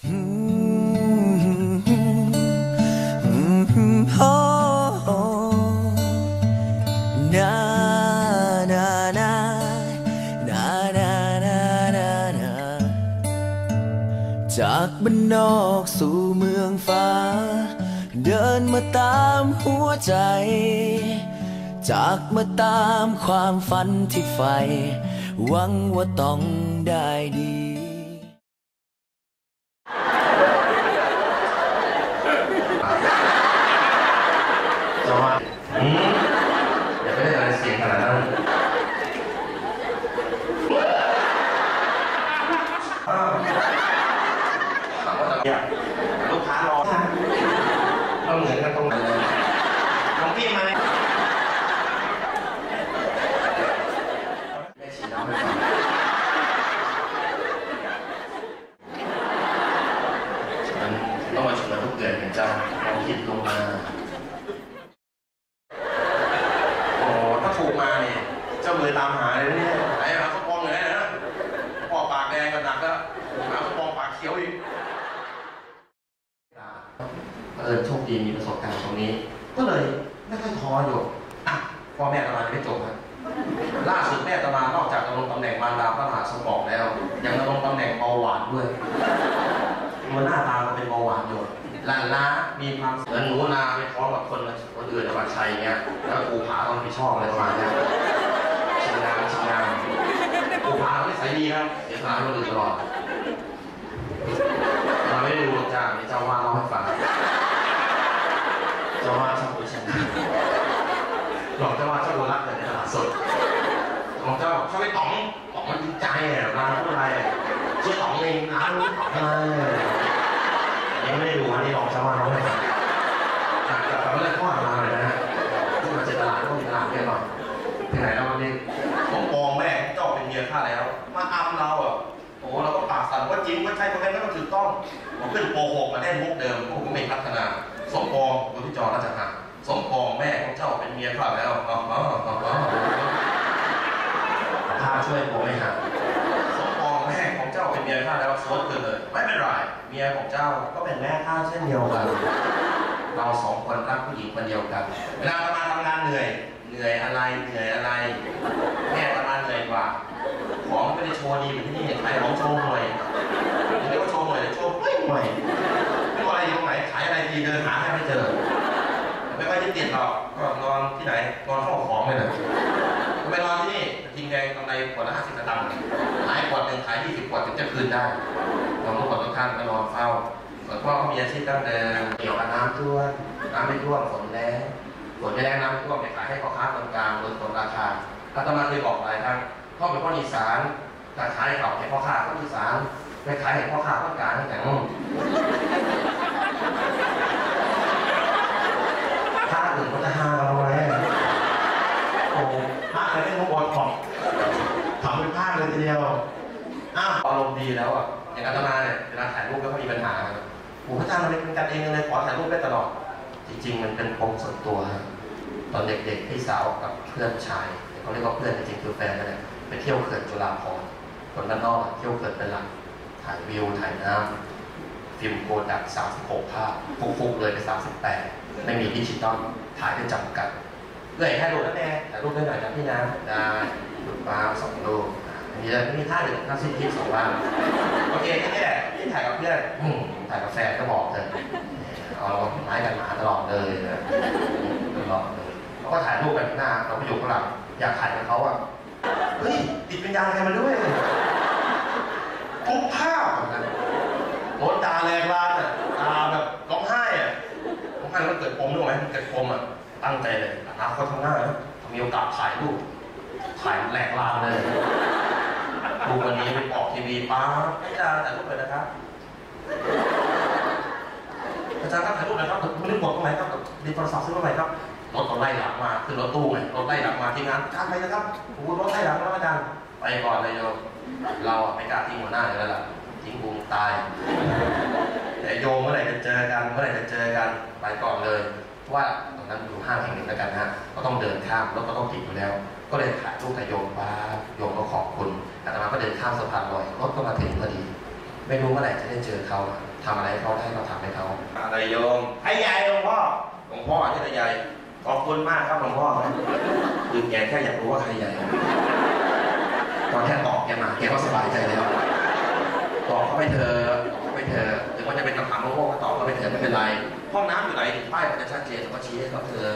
จากบ้านนอกสู่เมืองฟ้า เดินมาตามหัวใจ จากมาตามความฝันที่ใฝ่หวังว่าต้องได้ดี จะว่าอืมอย่าไปเล่นอะไรเสียงขนาดนั้นอ้าวถามว่าจะเนี่ยลูกค้ารอต้องเหมือนกันตรงไหนเลยน้องพี่มาไหมแม่ฉีดน้ำให้ฟังฉะนั้นต้องมาชมทุกเดือนเป็นเจ้าลองคิดลงมา โอ้ถ้าถูกมาเนี่ยเจ้ามือตามหาเลยนะเนี่ยไหนหาสปองอยู่ไหนนะปอกปากแดงก็หนักแล้วหาสปองปากเขียวอีกเออโชคดีมีประสบการณ์ตรงนี้ ก็เลยไม่ค่อยท้ออยู่อะพ่อแม่ตมาไม่จบครับล่าสุด แม่ตมานอกจากจะลงตำแหน่งมารดาพระมหาสมองแล้ว ยังลงตำแหน่งเบาหวานด้วยมันหน้าตามันเป็นเบาหวานอยู่หลานล้ามีความเหมือนหนูนาไปท้องกับคนคนอื่นในวันชัยเงี้ยแล้วกูผาต้องรับผิดชอบอะไรประมาณนี้ชิงงานชิงงานกูผาไม่ใส่ดีครับเสียสละคนอื่นตลอดเราไม่ได้ดูหรอกจ้าเจ้าว่าเล่าให้ฟังเจ้าว่าชอบดูฉันหลอกเจ้าว่าชอบดูรักแต่ในตลาดสด ของเจ้าชอบไปต๋องต๋องมันจริงใจอะร้าพูดอะไรชื่อต๋องเองร้านรู้ต๋องอะไรยังไม่ได้ดูอันนี้ลองเจ้าว่าเล่าให้ฟังอะกลับมาเรื่องข้อมาเลยนะฮะที่มาเจอตลาดก็มีตลาดเนี่ยหน่อยไปไหนแล้ววันนี้ผมมองแม่เจ้าเป็นเมียข้าแล้ว มาอำเราอะโอ้เราก็ปากสั่นว่าจริงว่าใช่เพราะงั้นก็ถูกต้องผมขึ้นโปรหกมาได้มุกเดิมผมก็ไม่พัฒนาสมปองดูที่จอราชหักสมปองแม่ของเจ้าเป็นเมียข้าแล้วอ๋ออ๋ออ๋อ อ๋อข้าช่วยผมไม่หักสมปองแม่ของเจ้าเป็นเมียข้าแล้วสวดเลยไม่เป็นไรเมียของเจ้าก็เป็นแม่ข้าเช่นเดียวกัน เราสองคนรักผู้หญิงคนเดียวกัน เวลาประมาทำงานเหนื่อย เหนื่อยอะไรเหนื่อยอะไรแม่ประมาณเหนื่อยกว่า ของไม่ได้โชว์ดีเหมือนที่นี่ขายของโชว์หน่อยเรียกว่าโชว์หน่อยโชว์ไม่หน่อยไม่รู้อะไรอยู่ตรงไหนขายอะไรทีเดินหาแทบไม่เจอไม่ค่อยจะติดหรอกก็นอนที่ไหนนอนเข้าของเลยนะ นอนที่นี่ทิ้งแดงกำไรขวดละห้าสิบสตางค์ขายขวดหนึ่งขายยี่สิบขวดถึงจะคืนได้ลองทุกคนทุกท่านไปนอนเฝ้าส่วนพ่อเขามีอาชีพตั้งเดิมเกี่ยวกับน้ำท่วมน้ำไม่ท่วมฝนแรงฝนไม่แรงน้ำไม่ท่วมไปขายให้พ่อค้าคนกลางลดต้นราคาอาตมาเคยบอกหลายครั้งพ่อเป็นคนอีสานแต่ขายให้เขาให้พ่อค้าคนอีสานไปขายให้พ่อค้าคนกลางที่ไหนนู่นถ้าอื่นเขาจะหาเราไหมโอ้พระอะไรไม่รู้บอลของทำเป็นภาคเลยทีเดียว อ้าวอารมณ์ดีแล้วอะ อย่างอาตมาเนี่ยเวลาถ่ายรูปก็ไม่มีปัญหาครับโอ้พระอาจารย์มันเป็น กันเองเลยขอถ่ายรูปได้ตลอด จริง ๆ มันเป็นปมส่วนตัว ตอนเด็กๆพี่สาวกับเพื่อนชายเขาเรียกว่าเพื่อนจริงๆคือแฟนนั่นแหละไปเที่ยวเขื่อนจุฬาภรณ์คนด้านนอกเที่ยวเขื่อนเป็นหลักถ่ายวิวถ่ายน้ำฟิล์มโกดัก36 ภาพฟุกๆเลยไป 38 ไม่มีดิจิตอลถ่ายได้จำกัดเลยให้รูปแล้วแน่ถ่ายรูปได้หน่อยนะพี่นะได้รูปมาสองรูป มีอะไรมีท่าหนึ่งท่าสิ้นคิดสองวันโอเคแค่นี้แหละที่ถ่ายกับเพื่อนอืมถ่ายกับแฟนก็บอกเถอเอาไม้กันหมาตลอดเลยตลอดเลยเราก็ถ่ายรูปกันหน้าเราไปอยู่ข้างหลังอยากถ่ายกับเขาอะเฮ้ยติดวิญญาณใครมาด้วยทุกภาพเหมือนกันโดนด่าแรงลานอะด่าแบบร้องไห้อะร้องไห้แล้วมันเกิดปมด้วยไหมมันเกิดปมอะตั้งใจเลยอนาคตข้างหน้านะมีโอกาสถ่ายรูปถ่ายแหลกลานเลย ดูวันนี้ไปออกทีวีป้าอาจารย์ถ่ายรูปเลยนะครับอาจารย์ครับถ่ายรูปหน่อยครับไม่ได้บอกตรงไหนครับดีโทรศัพท์ซื้อมาใหม่ครับรถเขาไล่หลังมาขึ้นรถตู้ไงรถไล่หลังมาทีมงานการไปนะครับโอ้โหรถไล่หลังแล้วอาจารย์ไปก่อนเลยโยมเราอะไม่กล้าทิ้งหัวหน้าอยู่แล้วล่ะทิ้งบูมตายแต่โยมเมื่อไหร่จะเจอกันเมื่อไหร่จะเจอกันไปก่อนเลยเพราะว่าตรงนั้นอยู่ห้างแห่งหนึ่งแล้วกันนะฮะก็ต้องเดินข้ามรถก็ต้องติดอยู่แล้ว ก็เลยถ่ายรูปกับโยมป้าโยมก็ขอบคุณ อาตมาก็เดินข้ามสะพานลอยรถก็มาถึงพอดี ไม่รู้เมื่อไหร่จะได้เจอเขาทำอะไรให้เขาให้เราทำให้เขาอะไรโยมให้ยายหลวงพ่อหลวงพ่อที่ใหญ่ขอบคุณมากครับหลวงพ่อคือแกแค่อยากรู้ว่าใครใหญ่ตอนแค่ตอบแกมาแกก็สบายใจแล้วตอบเข้าไปเธอะตอบเข้าไปเธอะถึงว่าจะเป็นคำถามโง่ๆก็ตอบเข้าไปเถอะไม่เป็นไร ห้องน้ำอยู่ไหนป้ายมันจะชัดเจนเขาก็ชี้ให้เขาเธอ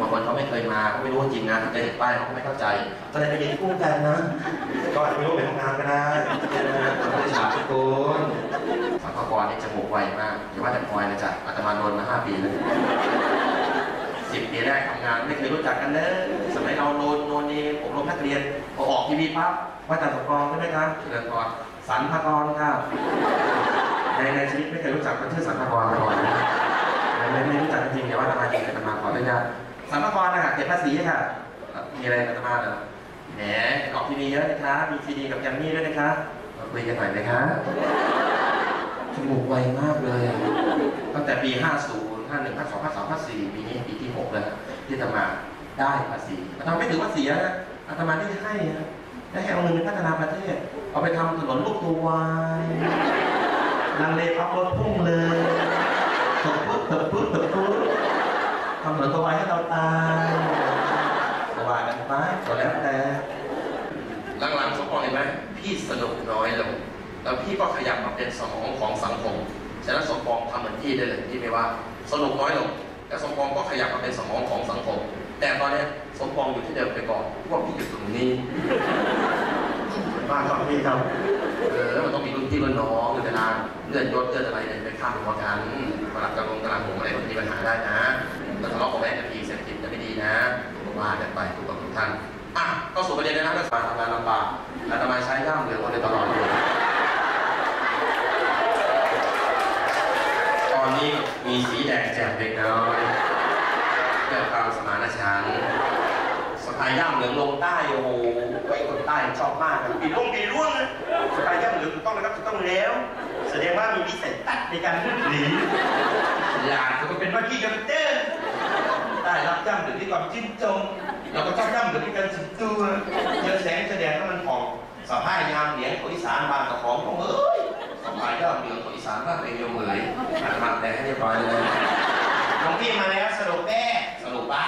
บางคนเขาไม่เคยมาเขาไม่รู้จริงนะจะเห็นป้ายเขาก็ไม่เข้าใจก็เลยไปยืนคู่กันนะ ก็อาจจะไม่รู้เป็นห้องน้ำก็ได้ไม่ได้ฉาบทุกคนสังฆกรนี่จมูกไวมากอย่าว่าแต่พลอยนะจ๊ะอาตมาโดนมาห้าปีแล้วสิบปีแรกทำงานไม่เคยรู้จักกันเลยสมัยเราโนนโนนนี่ผมลงนักเรียนพอออกทีวีปั๊บว่าแต่สกรใช่ไหมครับเจริญพรสันพกรครับในในชีวิตไม่เคยรู้จักคนชื่อสันพกรมาก่อนนไม่ไม่รู้จักจริงๆเดี๋ยวว่าอาตมาจริงอาตมาขออนุญาตสันพกรนะเก็บภาษีค่ะมีอะไรอาตมาเหรอ แหมออกทีวีเยอะนะคะ มีซีดีกับแกมมี่ด้วยนะคะ มาคุยกันหน่อยนะคะจมูกไวมากเลย ตั้งแต่ปี 50 51 52 53 54ปีนี้ปีที่ 6 แล้วที่อาตมาได้ภาษีอาตมาไม่ถือว่าเสียนะอาตมาได้ให้นะได้ให้เอาเงินไปพัฒนาประเทศ เอาไปทำถนนลูกตัววายลังเลพับรถพุ่งเลยตบปุ๊บตบปุ๊บตบปุ๊บทำถนนตัววายให้เราตาย สว่างกันไปก็แล้วแต่หลังๆสมปองเห็นไหม พี่สนุกน้อยลง แล้วพี่ก็ขยับมาเป็นสมองของสังคม ฉะนั้นสมปองทำเหมือนพี่ได้เลยพี่ไม่ว่า สนุกน้อยลง แล้วสมปองก็ขยับมาเป็นสมองของสังคม แต่ตอนนี้สมปองอยู่ที่เดิมไปก่อนพวกพี่อยู่ตรงนี้มากครับพี่ครับเออแล้วมันต้องมีรุ่นพี่รุ่นน้องเวลาเลื่อนยศเลื่อนอะไรเนี่ยไปข้ามหัวกันเวลากำลังกำลังผมอะไรมันมีปัญหาได้นะแล้วทะเลาะกับแม่กันทีเศรษฐกิจจะไม่ดีนะว่ากันไปทุกคนทุกท่านอะก็สู่ประเด็นเลยนะเรื่องการทำงานลำบาก อาตมาใช้ย่ามเหลืองคนเดียวตลอดอยู่ตอนนี้มีสีแดงแจ่มเล็กน้อยเพื่อความสมานฉันท์สไตล์ย่ามเหลืองลงใต้โอ้โหไอ้คนใต้ชอบมากนะปีร่วงปีร่วงนะสไตล์ย่ำเหลืองถูกต้องนะครับถูกต้องแล้ว แสดงว่ามีวิสัยทัศน์ในการพูดหลีหลานก็เป็นว่าขี้กับเต้นได้รับย่ำเหลืองด้วยความชื่นชมเราก็ชอบย่ำเหลืองด้วยการสุดตัวเจอแสงแสดงแล้วมันผ่อง สภาพยามเหลียงคนอีสานบางกับของของเอ้ยสไตล์ย่ามเหลืองของอีสานบ้านเรียวเหมยอาตมาแต่ให้เรียบร้อยเลยหลวงพี่มาแล้วสรุปแม่สรุปว่า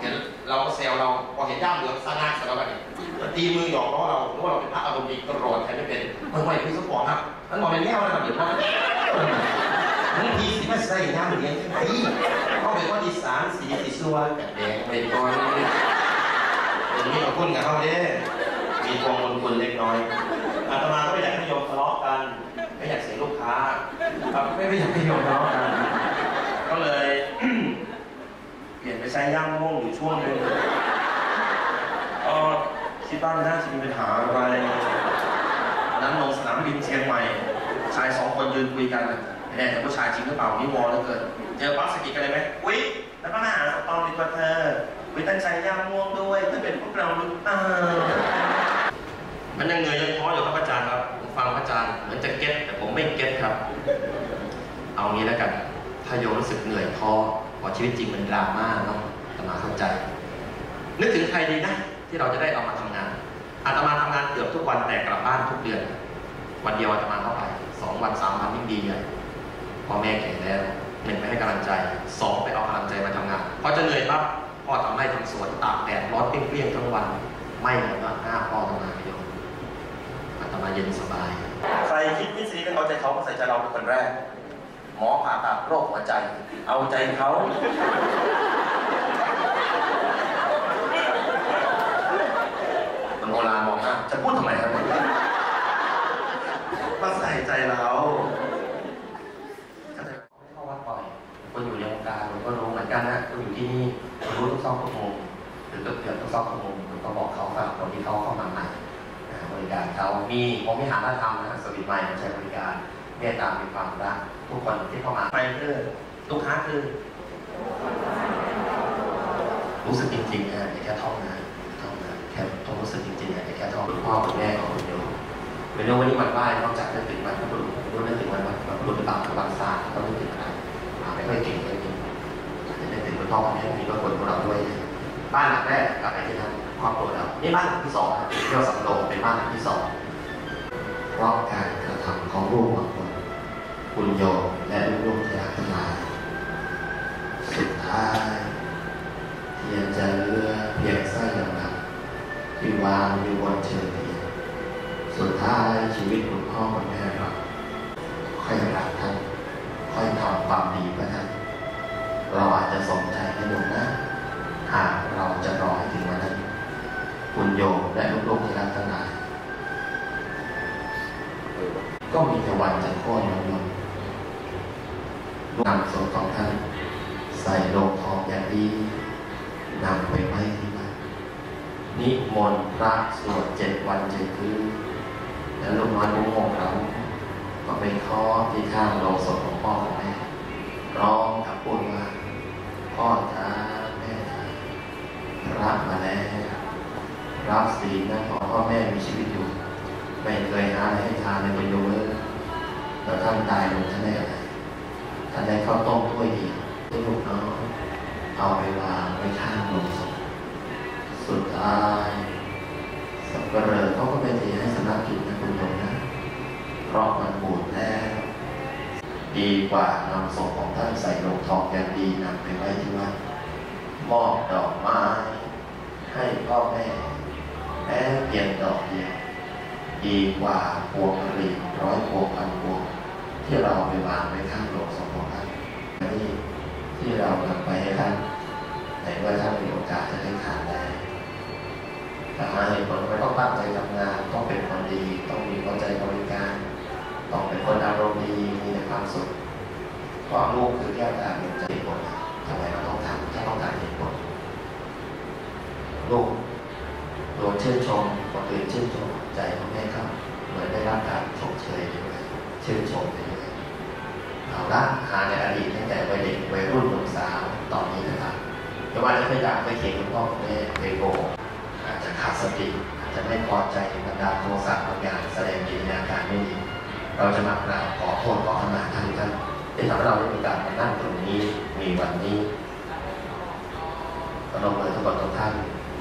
เห็นเราก็เซลเราพอเห็นย่ามเหลืองสร้างงานเสร็จแล้วแบบนี้ตีมือหยอกล้อเราเพราะว่าเราเป็นพระอารมณ์ดีกระโดดใครไม่เป็นไม่ไหวพี่สมปองครับนั่นบอกเป็นแง่วนะครับเดี๋ยวนะหลวงพี่สิมาใส่ย่ำเหลียงที่ไหนเขาเป็นว่าอีสานสีสีสัวแดงเป็นก้อนเป็นมีขอบคุณกับเขาเด้ มีทวงบุญคุณเล็กน้อยอาตมาก็ไม่อยากให้โยมทะเลาะกัน ไม่อยากเสียลูกค้าครับไม่ไม่อยากให้ยอมทะเลาะกัน ก็เลยเปลี่ยนไปใช้ย่ามม่วงอยู่ช่วงหนึงก็คิดว่าน่าจะมีปัญหาอะไรวันนั้นลงสนามบินเชียงใหม่ชายสองคนยืนคุยกันแน่แต่ผู้ชายจริงหรือเปล่านี่วอลเหลือเกินเจอปั๊บสกิดกันเลยไหมอุ๊ยแล้วก็มาหาสตอมดีกว่าเธออุ๊ยตั้งใจย่ามม่วงด้วยถ้าเป็นพวกเราหรือเปล่า มันยังเหนื่อยยังท้ออยู่ครับอาจารย์ครับผมฟังอาจารย์เหมือนจะเก็ตแต่ผมไม่เก็ตครับ เอางี้แล้วกัน ถ้าโยมรู้สึกเหนื่อยท้อพอชีวิตจริงมันดราม่าเนาะอาตมาเข้าใจ นึกถึงใครดีนะ ที่เราจะได้เอามาทำงานอาตมาทำงานเกือบทุกวันแต่กลับบ้านทุกเดือน วันเดียวอาตมาเข้าไปสองวันสามวันยิ่งดีใหญ่พ่อแม่แก่แล้วหนึ่งไปให้กำลังใจสองไปเอากำลังใจมาทำงานพอจะเหนื่อยปั๊บพ่อทำไร่ทำสวนตากแดดร้อนเปรี้ยงๆทั้งวัน ไม่หมดว่าหน้าพ่อทำงานไม่ยอม มาเย็นสบาย ใครคิดวิธีเป็นเอาใจเขาก็ใส่ใจเราเป็นคนแรก หมอผ่าตัดโรคหัวใจ เอาใจเขามันโบราณมองหน้าจะพูดทำไมครับมาใส่ใจเราเข้าใจไหมไม่เข้าวัดบ่อยคนอยู่ในวงการผมก็รู้เหมือนกันนะคนอยู่ที่นี่ผมรู้ทุกซอกทุกมุมหรือเกือบเกือบทุกซอกทุกมุมผมก็บอกเขาฝากคนที่เขาเข้ามาใหม่นะ บริการเขามีผมไม่หาหน้าทำนะสวิตใหม่ใช้บริการเมตตามีความรักทุกคนที่เข้ามาไปคือลูกค้าคือ รู้สึกจริงๆนะแค่ท่องนะท่องนะแค่ต้องรู้สึกจริงๆนะแค่ท่องคุณพ่อคุณแม่ของคุณโยมเป็นเรื่องวันนี้วันไหว้นอกจากนึกถึงวันพระบุรุษรู้นึกถึงวันวันพระบุรุษหรือเปล่าวันศาสตร์ต้องนึกถึงอะไรไม่ค่อยเก่งเลยจริงอาจจะนึกถึงคุณพ่อคุณแม่มีพระคุณของเราด้วยบ้านหลังแรก นี่บ้านหลังที่สองเที่ยวสำโรงเป็นบ้านหลังที่สองเพราะการกระทำของลูกคุณโยมและลูกๆที่รักทั้งหลายสุดท้ายเทียนจะเลือเพียงไส้ยังหนักที่วางอยู่บนเชิงเทียนสุดท้ายชีวิตคุณพ่อคุณแม่เราค่อยรักท่านค่อยทำความดีเพื่อท่านเราอาจจะสนใจให้หมดนะหากเราจะรอให้ถึงวันนั้น คุณโยมและลูกๆที่รักทั้งหลายก็มีแต่วันจะโค่นลงลงนำศพของท่าน ใส่โลงทองอย่างดีนำไปไว้ที่วัดนิมนต์พระสวดเจ็ดวันเจ็ดคืนแล้วลูกน้อยลูกโมงเราก็ไปเคาะที่ข้างโลงศพของพ่อของแม่ร้องกับพูดว่าพ่อจ้าแม่จ้ารับมาแล้ว รับศีลนะขอพ่อแม่มีชีวิตอยู่ ไม่เคยหาอะไรให้ทานเลยไปดูเลยแล้วท่านตายลงท่านได้อะไรท่านได้ข้าวต้มถ้วยเดียวที่ลูกน้องเอาไปวางไว้ข้างลงศพสุดท้ายสับเปลือเขาก็ไปตีให้สำนักกิจนะคุณโยมนะเพราะมันบูดแล้วดีกว่านำศพของท่านใส่ลงทองอย่างดีนำไปไว้ที่วัดมอบดอกไม้ให้พ่อแม่ แม้เพียงดอกเดียวดีกว่าพวงมะลิร้อยพวงพันพวงที่เราไปวางไว้ข้างโลงศพของท่านนี่ที่เรานำไปให้ท่านในเมื่อท่านมีโอกาสจะได้ทานได้แต่หาเหตุผลไม่ต้องตั้งใจทำงาน ต้องเป็นคนดี ต้องมีหัวใจบริการ ต้องเป็นคนอารมณ์ดี มีแต่ความสุขเพราะลูกคือแก้วตาเป็นใจผลทำไมเราต้องทำถ้าต้องการเหตุผลลูก โดน ชื่นชมคนอื่นชื่นชมใจของแม่ครับเหมือนได้รับการชมเชยด้วยชื่นชมไปด้วยเอาละหาในอดีตตั้งแต่วัยเด็กวัยรุ่นหนุ่มสาวตอนนี้นะครับไม่ว่าจะพยายามไปเขียนคุณพ่อคุณแม่ไปโกหกอาจจะขาดสติอาจจะไม่พอใจบรรดาโทสะบางอย่างแสดงกิริยาการไม่ดีเราจะมากราบขอโทษขอขมาท่านท่านที่ทำให้เราได้มีการมานั่งตรงนี้มีวันนี้พนมมือทุกคนทุกท่าน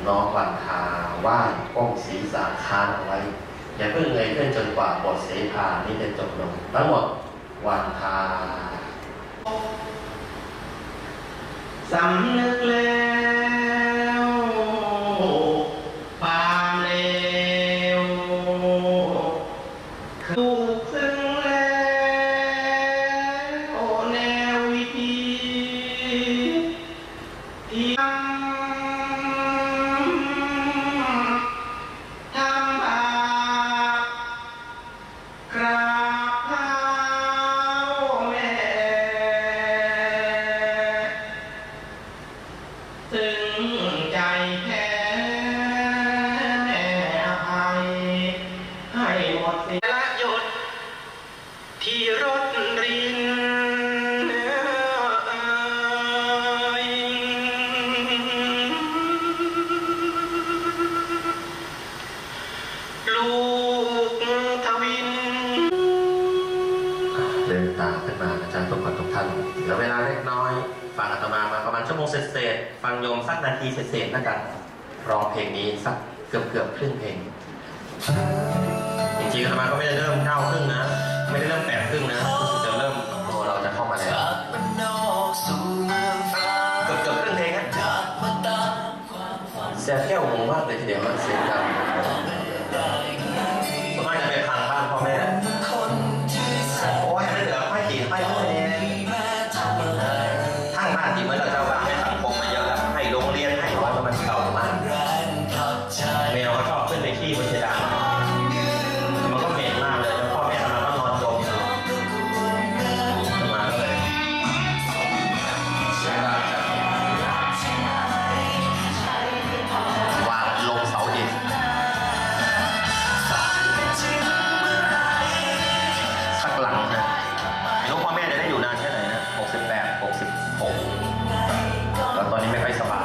น้อมวันทา ไหว้ก้มศีรษะค้างเอาไว้ อย่าเพิ่งเงยขึ้นจนกว่าบทเสภานี้จะจบลง ทั้งหมดวันทาสำนึกแล้ว เศษๆแล้วกันร้องเพลงนี้สักเกือบเกือบครึ่งเพลง จริงๆอาตมาก็ไม่ได้เริ่มเก้าครึ่งนะ ไม่ได้เริ่มแปดครึ่งนะ 66 แล้วตอนนี้ไม่ค่อยสบาย